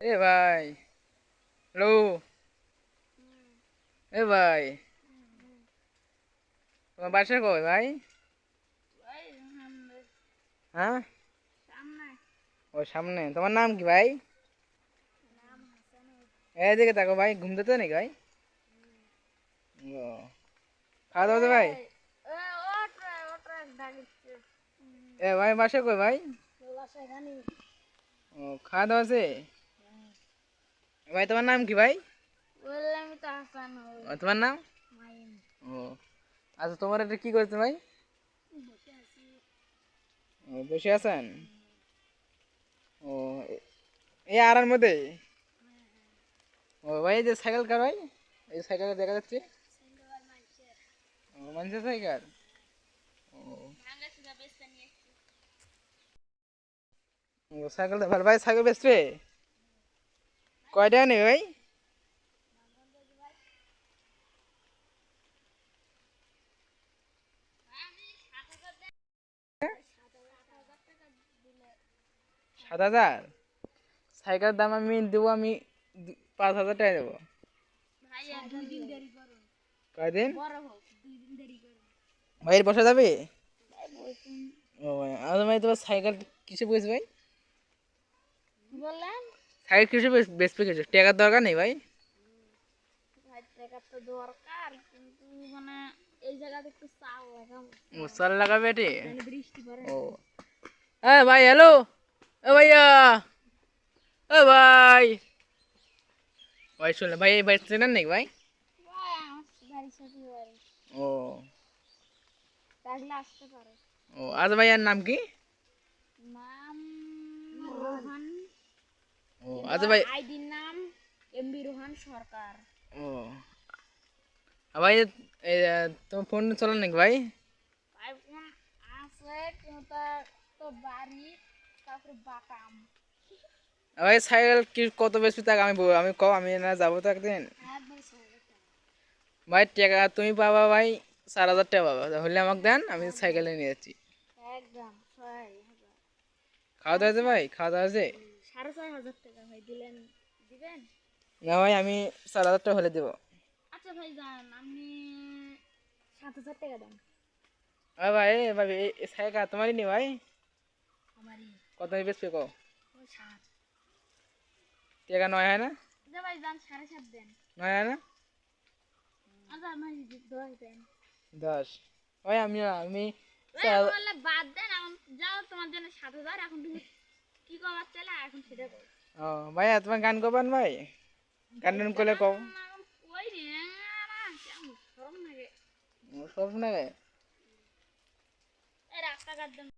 এ ভাই হ্যালো? এ ভাই তোমার বাসা কই ভাই? হ্যাঁ? ও সামনে তোমার নাম কি ভাই? এদিকে তাকো ভাই ঘুমতে তো নাকি ভাই? ও খাওয়া দাওয়া তো ভাই? এ ভাই বাসা কই ভাই? ও খাওয়া দাওয়া আছে? ভাই তোমার নাম কি ভাই? ও, তোমার নাম? ও আচ্ছা তোমার এটা কি করছে ভাই? বসে আছেন? ও এই আড়ার মধ্যে? ও ভাই এই যে সাইকেল কার ভাই? এই সাইকেল দেখা যাচ্ছে? ও মানুষের সাইকেল? ও। ও সাইকেলটা ভালো। ভাই সাইকেল বেচবে? কয় টাকা নেবে ভাই সাত হাজার সাইকেল দাম আমি দেবো আমি পাঁচ হাজার টাকা দেবো কয়দিন ভাইয়ের বসা যাবে ও ভাই তোমার সাইকেল কিসে বসে ভাই বললেন সাইকেল কিসে বেচবে কিছু টাকার দরকার নেই ভাই। লাগাবো। মশাল লাগাবে এটি? মানে পড়ে ও। হ্যাঁ ভাই হ্যালো ও ভাইয়া! ও ভাই! ভাই শুনলে ভাই এই বাড়ি চেনেন নাকি ভাই? ও। আজ ভাইয়ার নাম কি? নাম রোহান। আজ ভাই আইডির নাম এমবি রোহান সরকার ও ভাই তোমার ফোন চলেন নাকি ভাই ভাই ফোন আছে কিন্তু তো বাড়ি তারপরে বাটাম ভাই সাইকেল কি কত বেশি তাক আমি আমি কম আমি না যাব তো একদিন ভাই টাকা তুমি পাবা ভাই চার হাজার টাকা পাবা তাহলে আমাকে দেন আমি সাইকেলে নিয়ে যাচ্ছি খাওয়া দাওয়া আছে ভাই খাওয়া দাওয়া আছে সাড়ে ছয় হাজার টাকা ভাই দিলেন দিবেন? না ভাই আমি চার হাজার টাকা হলে দেবো। আচ্ছা ভাই যান আপনি সাত হাজার টাকা দেন। আর ভাই ভাই এই তোমারই নি ভাই? আমারই। কত বেশি কো সাত। টাকা নয় হয় না? আচ্ছা ভাই যান সাড়ে সাত দেন। নয় হয় না? আচ্ছা দশ দেন। দশ। ভাই আমি আমি বাদ দেন যাও তোমার জন্য সাত হাজার এখন তুমি কি করার চলে এখন সেটা কই? ও ভাই তোমার গান করবেন ভাই? গান টান করলে কও। ওই রে? না কেমন লাগে সব না এই রাস্তাঘাট